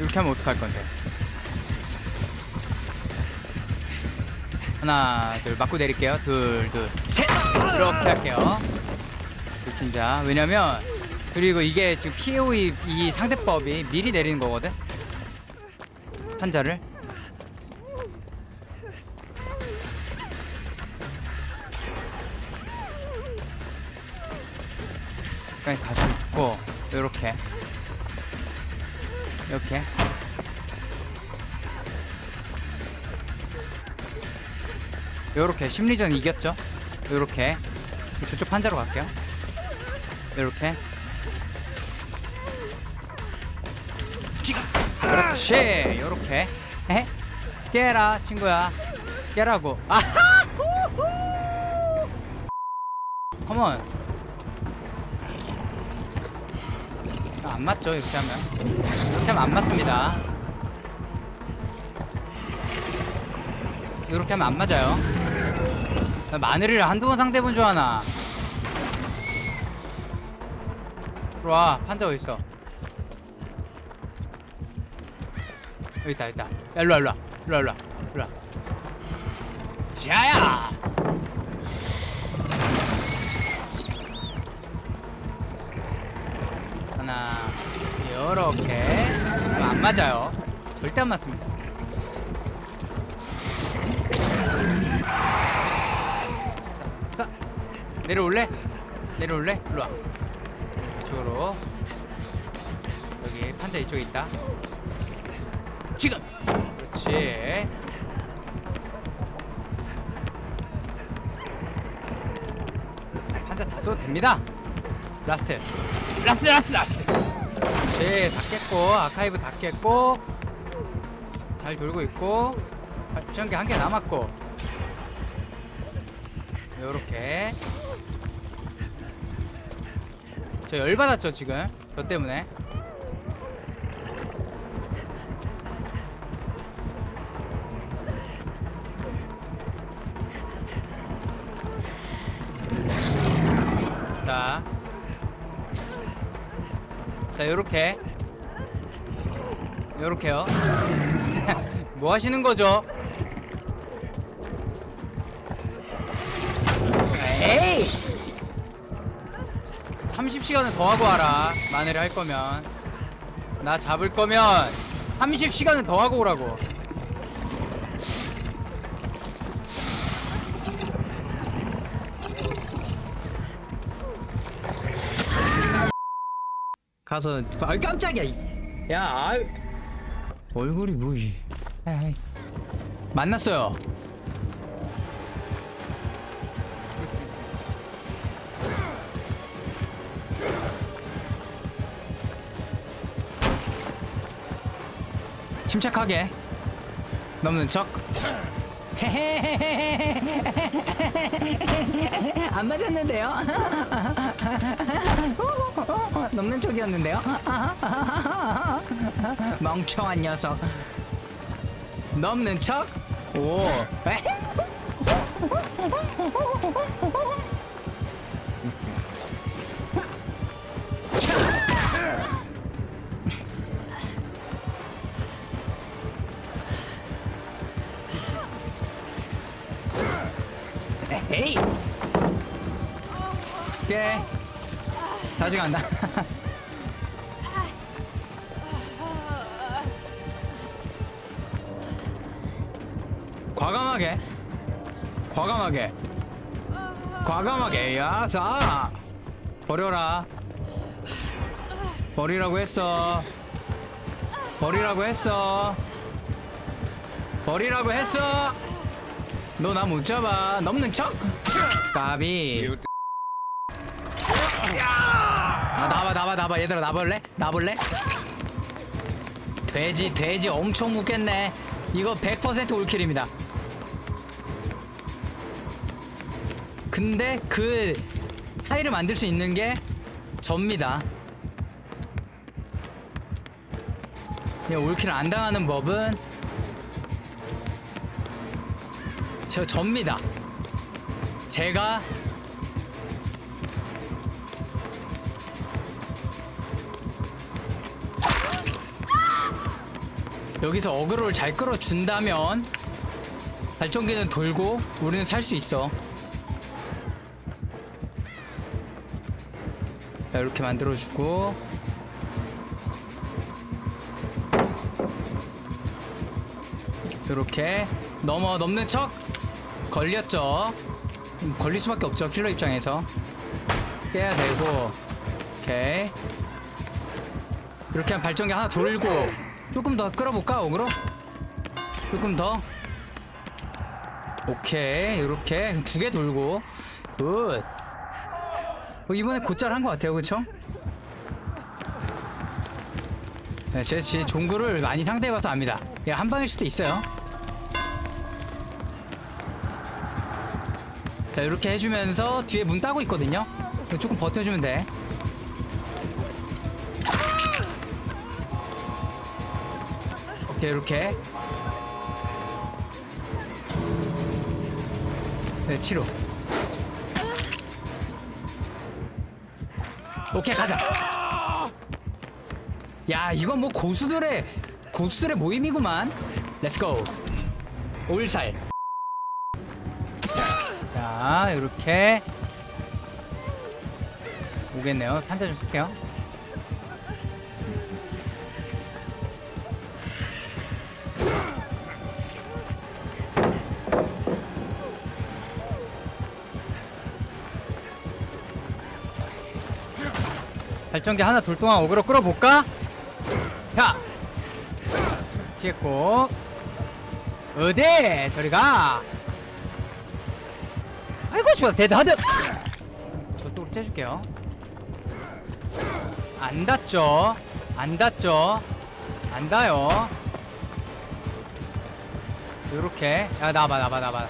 이렇게 하면 어떡할 건데? 하나, 둘, 맞고 내릴게요. 둘, 둘, 셋! 이렇게 할게요. 불킨자. 왜냐면, 그리고 이게 지금 POE 이 상대법이 미리 내리는 거거든? 환자를. 여기까지 가지고 요렇게. 이렇게. 요렇게 심리전 이겼죠? 요렇게. 저쪽 판자로 갈게요. 요렇게. 그렇지. 요렇게. 에? 깨라 친구야. 깨라고. 아하. 컴온 안 맞죠 이렇게 하면. 이렇게 하면 안 맞습니다. 이렇게 하면 안 맞아요. 나 마늘이를 한두 번 상대본 줄 아나. 들어와 판자 어딨어? 여기 있다 여기 있다. 야 일로와 일로와. 일로와 일로와 자야 그럼 안 맞아요. 절대 안 맞습니다. 싸 내려올래? 내려올래? 일로 와. 이쪽으로. 여기 판자 이쪽에 있다. 지금! 그렇지. 판자 다 써도 됩니다. 라스트. 라스트 라스트 라스트 그렇지. 다 깼고 아카이브 다 깼고 잘 돌고 있고 발전기 한 개 남았고. 요렇게. 저 열받았죠 지금? 저 때문에 자 요렇게 요렇게요 뭐 하시는 거죠? 에이! 30시간은 더 하고 와라. 마늘을 할 거면. 나 잡을 거면 30시간은 더 하고 오라고. 가서 아 깜짝이야. 이. 야, 아유. 얼굴이 뭐지? 에이. 만났어요. 침착하게 넘는 척. 안 맞았는데요. 넘는 척이었는데요. 멍청한 녀석. 넘는 척. 오. 에? 에이. 예. 다시 간다. 과감하게. 과감하게. 과감하게. 야사. 버려라. 버리라고 했어. 버리라고 했어. 버리라고 했어. 너 나 못 잡아. 넘는 척. 까비. 아 나봐 나봐 나봐. 얘들아 나볼래? 나볼래? 돼지 돼지 엄청 묻겠네. 이거 100% 올킬입니다. 근데 그 사이를 만들 수 있는 게 접니다. 이 올킬 안 당하는 법은 저 접니다. 제가 여기서 어그로를 잘 끌어준다면 발전기는 돌고 우리는 살 수 있어. 자 이렇게 만들어주고. 이렇게. 넘어 넘는 척. 걸렸죠. 음, 걸릴 수밖에 없죠 킬러 입장에서. 깨야 되고. 오케이. 이렇게 하면 발전기 하나 돌고 조금 더 끌어볼까 어그로? 조금 더. 오케이 이렇게. 두 개 돌고. 굿. 어, 이번에 곧잘 한 것 같아요 그쵸? 네, 제, 제 종구를 많이 상대해봐서 압니다. 이게 한 방일 수도 있어요. 자 이렇게 해주면서 뒤에 문 따고 있거든요. 조금 버텨주면 돼 이 이렇게. 네 치료. 오케이 가자. 야 이건 뭐 고수들의 고수들의 모임이구만. 렛츠고 올살. 자 이렇게. 오겠네요. 판자 좀 쓸게요 발전기 하나 돌 동안 어그로 끌어볼까? 야! 피했고. 어디? 저리가. 아이고 좋아. 데드하드 저쪽으로 째줄게요. 안 닿죠? 안 닿죠? 안 닿아요. 요렇게. 야 나봐 나봐 나봐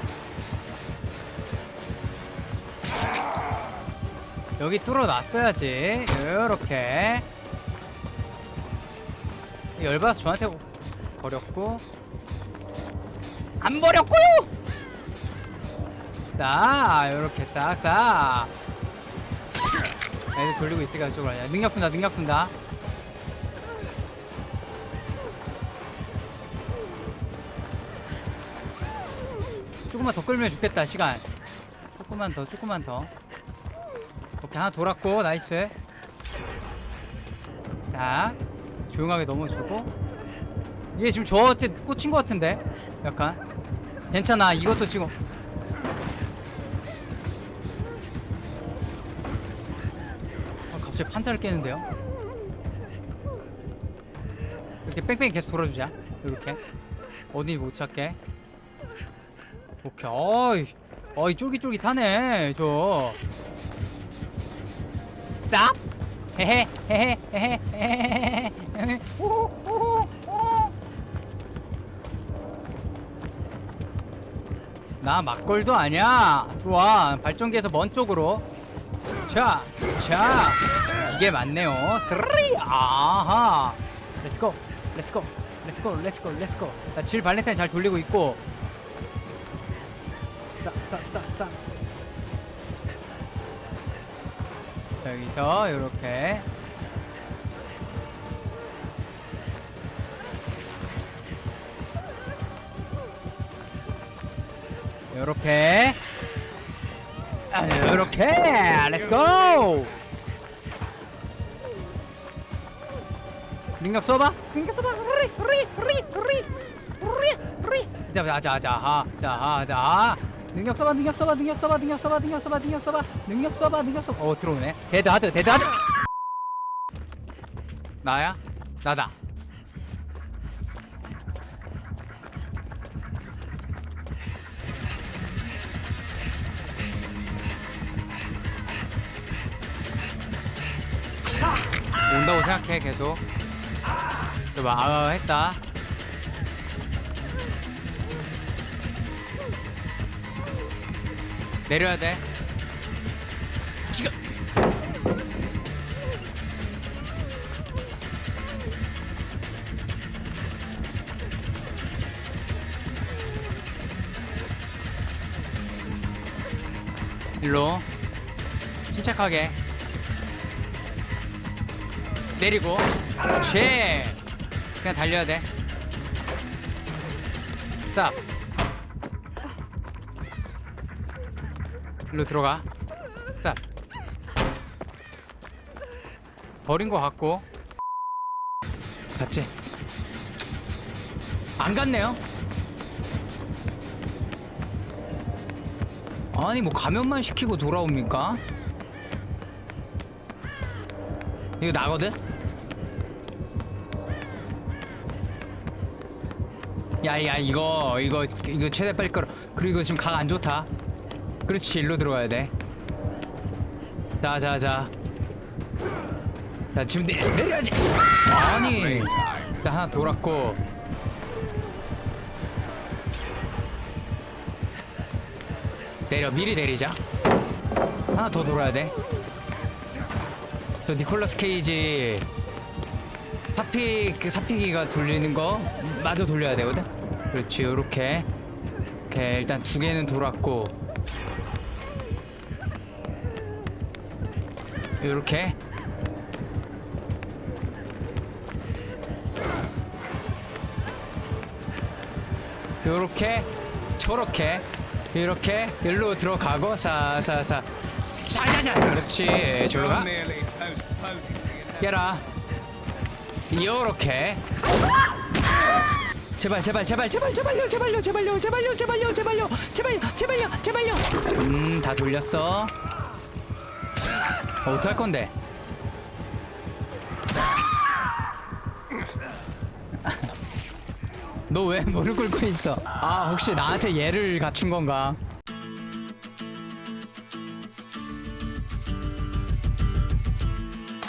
여기 뚫어놨어야지. 요렇게. 열받아서 저한테 버렸고. 안 버렸고요 자 요렇게 싹싹. 애들 돌리고 있으니까 이쪽으로 가자 능력 쓴다 능력 쓴다. 조금만 더 끌면 죽겠다 시간. 조금만 더 조금만 더 오케이 하나 돌았고 나이스. 싹 조용하게 넘어주고. 이게 지금 저한테 꽂힌 것 같은데 약간. 괜찮아 이것도 지금. 아, 판자를 깨는데요? 이렇게 뺑뺑이 계속 돌아주자 이렇게. 어디 못 찾게. 오케이 어이 어이 쫄깃쫄깃하네 저 쌉 헤헤 헤헤 헤헤 헤헤 헤헤 오오오 나 막걸도 아니야 좋아 발전기에서 먼 쪽으로 자, 자, 이게 맞네요. 쓰리, 아하. 렛츠고, 렛츠고, 렛츠고, 렛츠고, 렛츠고. 자, 질 발렌타인 잘 돌리고 있고. 싸, 싸, 싸, 싸. 여기서. 요렇게. 아, 요렇게. 렛츠고 능력 써봐. 능력 써봐. 흐리 흐리 자자자자자자 능력 써봐 능력 써봐 능력 써봐 능력 써봐 능력 써봐 능력 써봐. 능력 써봐 능력 써봐. 어 들어오네. 데드 하드 데드 하드. 나야? 나다. 온다고 생각해 계속. 저봐 아 했다 내려야 돼. 지금. 일로. 침착하게. 내리고. 그렇지. 그냥 달려야 돼. 쌉 일로 들어가. 쌉 버린 거 같고. 갔지? 안 갔네요. 아니 뭐 가면만 시키고 돌아옵니까? 이거 나거든? 야야 이거 이거 이거 최대 빨리 끌어 그리고 지금 각 안 좋다 그렇지 일로 들어가야 돼자자 자. 자 지금 내, 내려야지. 아니 일단 하나 돌았고. 내려 미리 내리자. 하나 더 돌아야 돼저 니콜라스 케이지. 사피 그 사피기가 돌리는 거 마저 돌려야 되거든. 그렇지 요렇게. 이렇게 일단 두 개는 돌았고 요렇게. 요렇게 저렇게 이렇게 일로 들어가고 사사사. 자자자. 그렇지 저로 가. 깨라. 요렇게. 제발 제발 제발 제발 제발요 제발요 제발요 제발요 제발요 제발요 제발요 제발요 제발요. 음다 돌렸어 어, 어떡할 건데? 너 왜 무릎 꿇고 있어? 아 혹시 나한테 얘를 갖춘 건가